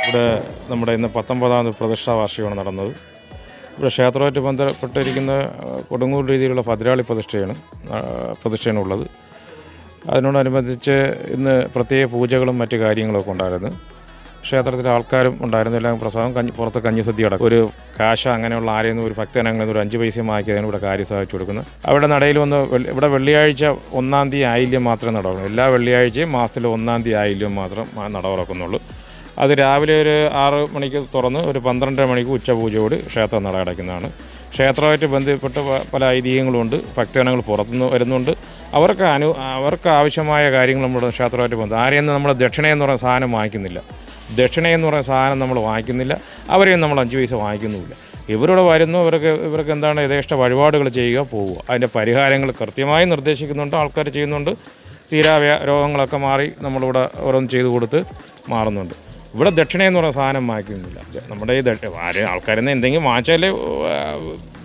ഇവിടെ നമ്മുടെ ഇന്ന് പത്തൊമ്പതാമത് പ്രതിഷ്ഠാ വാർഷികമാണ് നടന്നത്. ഇവിടെ ക്ഷേത്രമായിട്ട് ബന്ധപ്പെട്ടിരിക്കുന്ന കൊടുങ്ങൂർ രീതിയിലുള്ള ഭദ്രാളി പ്രതിഷ്ഠയാണ് പ്രതിഷ്ഠയാണ് ഉള്ളത് അതിനോടനുബന്ധിച്ച് ഇന്ന് പ്രത്യേക പൂജകളും മറ്റു കാര്യങ്ങളൊക്കെ ഉണ്ടായിരുന്നു. ക്ഷേത്രത്തിലെ ആൾക്കാരും ഉണ്ടായിരുന്നു എല്ലാം പ്രസാദം കഞ്ഞി പുറത്ത് കഞ്ഞിസദ്യ അടക്കം. ഒരു കാശ അങ്ങനെയുള്ള ആരെയും ഒരു ഭക്തനങ്ങളിൽ ഒരു അഞ്ച് പൈസ വാങ്ങിയതിന് ഇവിടെ കാര്യം സാധിച്ചു കൊടുക്കുന്നത് അവിടെ നടയിൽ വന്ന് ഇവിടെ വെള്ളിയാഴ്ച ഒന്നാം തീയതി ആയില്യം മാത്രമേ നടക്കുള്ളൂ. എല്ലാ വെള്ളിയാഴ്ചയും മാസത്തിൽ ഒന്നാം തീയതി ആയില്യം മാത്രം നട അത് രാവിലെ ഒരു ആറ് മണിക്ക് തുറന്ന് ഒരു പന്ത്രണ്ടര മണിക്ക് ഉച്ചപൂജയോട് ക്ഷേത്രം നട അടയ്ക്കുന്നതാണ് ക്ഷേത്രമായിട്ട് ബന്ധപ്പെട്ട പല ഐതിഹ്യങ്ങളുണ്ട്. ഭക്തജനങ്ങൾ പുറത്തുനിന്ന് വരുന്നുണ്ട്. അവർക്ക് അനു അവർക്ക് ആവശ്യമായ കാര്യങ്ങൾ നമ്മുടെ ക്ഷേത്രമായിട്ട് ബന്ധം ആരെയും നമ്മൾ ദക്ഷിണയെന്ന് പറയുന്ന സാധനം വാങ്ങിക്കുന്നില്ല. ദക്ഷിണയെന്ന് പറയുന്ന സാധനം നമ്മൾ വാങ്ങിക്കുന്നില്ല. അവരെയും നമ്മൾ അഞ്ച് പൈസ വാങ്ങിക്കുന്നുമില്ല. ഇവരോട് വരുന്നു ഇവർക്ക് ഇവർക്ക് എന്താണ് യഥേഷ്ട വഴിപാടുകൾ ചെയ്യുക പോവുക. അതിന്റെ പരിഹാരങ്ങൾ കൃത്യമായി നിർദ്ദേശിക്കുന്നുണ്ട് ആൾക്കാർ ചെയ്യുന്നുണ്ട്. തീരാവ്യ രോഗങ്ങളൊക്കെ മാറി നമ്മളിവിടെ ഓരോന്ന് ചെയ്തു കൊടുത്ത് മാറുന്നുണ്ട്. ഇവിടെ ദക്ഷിണ എന്ന് പറയുന്ന സാധനം വാങ്ങിക്കുന്നില്ല. നമ്മുടെ ഈ ആര് ആൾക്കാരിൽ നിന്ന് എന്തെങ്കിലും വാങ്ങിച്ചാലേ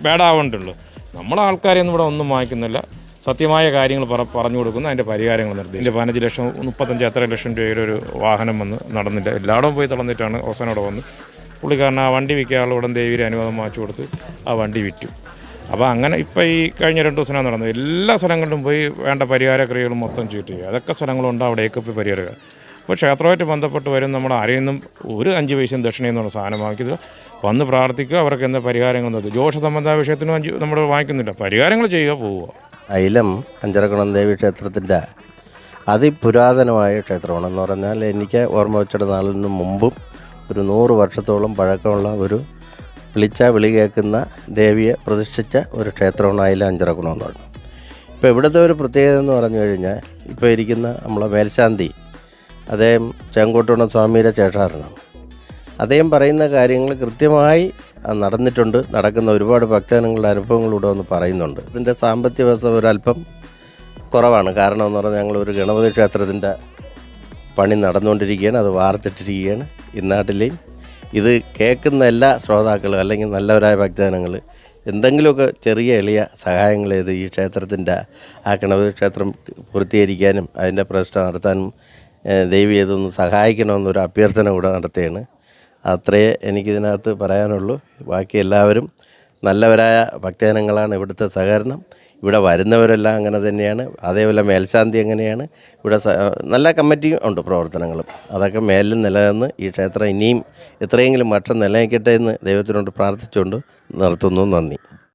ബാഡാവേണ്ടുള്ളൂ. നമ്മളെ ആൾക്കാരെയൊന്നും ഇവിടെ ഒന്നും വാങ്ങിക്കുന്നില്ല. സത്യമായ കാര്യങ്ങൾ പറ പറഞ്ഞു കൊടുക്കുന്നു. അതിന്റെ പരിഹാരങ്ങൾ നിർത്തി ഇതിന്റെ പതിനഞ്ച് ലക്ഷം മുപ്പത്തഞ്ച് എത്ര ലക്ഷം രൂപയുടെ ഒരു വാഹനം വന്ന് നടന്നില്ല. എല്ലായിടവും പോയി തളർന്നിട്ടാണ് അവസാനം വന്ന് പുള്ളിക്കാരൻ ആ വണ്ടി വിൽക്കാനുള്ള ഉടൻ ദേവിയുടെ അനുവാദം വാങ്ങിച്ചു കൊടുത്ത് ആ വണ്ടി വിറ്റു. അപ്പോൾ അങ്ങനെ ഇപ്പോൾ ഈ കഴിഞ്ഞ രണ്ട് ദിവസം നടന്നത്. എല്ലാ സ്ഥലങ്ങളിലും പോയി വേണ്ട പരിഹാര ക്രിയകളും മൊത്തം ചീറ്റ് ചെയ്യുക. അതൊക്കെ സ്ഥലങ്ങളുണ്ട്. അവിടെയൊക്കെ പോയി പരിഹാരം അപ്പോൾ ക്ഷേത്രമായിട്ട് ബന്ധപ്പെട്ട് വരും നമ്മൾ ആരെയൊന്നും ഒരു അഞ്ച് പൈസയും ദക്ഷിണയെന്നുള്ള സാധനം വാങ്ങിക്കുക. വന്ന് പ്രാർത്ഥിക്കുക അവർക്ക് എന്താ പരിഹാരങ്ങൾ നിർത്തി ജോഷ സംബന്ധ വിഷയത്തിനും അഞ്ച് നമ്മൾ വാങ്ങിക്കുന്നില്ല. പരിഹാരങ്ങൾ ചെയ്യുക പോവുക. അയിലം അഞ്ചരക്കുളം ദേവി ക്ഷേത്രത്തിന്റെ അതിപുരാതനമായ ക്ഷേത്രമാണ് എന്ന് പറഞ്ഞാൽ എനിക്ക് ഓർമ്മ വെച്ചിട്ട് നാളിന് മുമ്പും ഒരു നൂറ് വർഷത്തോളം പഴക്കമുള്ള ഒരു വിളിച്ച വിളി കേൾക്കുന്ന ദേവിയെ പ്രതിഷ്ഠിച്ച ഒരു ക്ഷേത്രമാണ് അയിലം അഞ്ചരക്കുളം എന്ന് പറഞ്ഞു. ഇപ്പോൾ ഇവിടുത്തെ ഒരു പ്രത്യേകത എന്ന് പറഞ്ഞു കഴിഞ്ഞാൽ ഇപ്പോൾ ഇരിക്കുന്ന നമ്മളെ മേൽശാന്തി അദ്ദേഹം ചെങ്കോട്ടുണ സ്വാമിയുടെ ചേഷാരനാണ് അദ്ദേഹം പറയുന്ന കാര്യങ്ങൾ കൃത്യമായി നടന്നിട്ടുണ്ട്. നടക്കുന്ന ഒരുപാട് ഭക്തജനങ്ങളുടെ അനുഭവങ്ങളിലൂടെ ഒന്ന് പറയുന്നുണ്ട്. ഇതിന്റെ സാമ്പത്തിക വ്യവസ്ഥ ഒരല്പം കുറവാണ്. കാരണം എന്ന് പറഞ്ഞാൽ ഞങ്ങൾ ഒരു ഗണപതി ക്ഷേത്രത്തിന്റെ പണി നടന്നുകൊണ്ടിരിക്കുകയാണ്. അത് വാർത്തിട്ടിരിക്കുകയാണ്. ഇന്നാട്ടിലെയും ഇത് കേൾക്കുന്ന എല്ലാ ശ്രോതാക്കളും അല്ലെങ്കിൽ നല്ലവരായ ഭക്തജനങ്ങൾ എന്തെങ്കിലുമൊക്കെ ചെറിയ എളിയ സഹായങ്ങൾ ചെയ്ത് ഈ ക്ഷേത്രത്തിന്റെ ആ ഗണപതി ക്ഷേത്രം പൂർത്തീകരിക്കാനും അതിന്റെ പ്രതിഷ്ഠ നടത്താനും ദൈവം ഇതൊന്ന് സഹായിക്കണമെന്നൊരു അഭ്യർത്ഥന കൂടെ നടത്തുകയാണ് അത്രയേ എനിക്കിതിനകത്ത് പറയാനുള്ളൂ. ബാക്കി എല്ലാവരും നല്ലവരായ ഭക്തജനങ്ങളാണ് ഇവിടുത്തെ സഹകരണം. ഇവിടെ വരുന്നവരെല്ലാം അങ്ങനെ തന്നെയാണ്. അതേപോലെ മേൽശാന്തി അങ്ങനെയാണ് ഇവിടെ നല്ല കമ്മിറ്റിയും ഉണ്ട് പ്രവർത്തനങ്ങളും. അതൊക്കെ മേലിൽ നിലനിന്ന് ഈ ക്ഷേത്രം ഇനിയും എത്രയെങ്കിലും വർഷം നിലനിൽക്കട്ടെ എന്ന് ദൈവത്തിനോട് പ്രാർത്ഥിച്ചുകൊണ്ട് നിർത്തുന്നു. നന്ദി.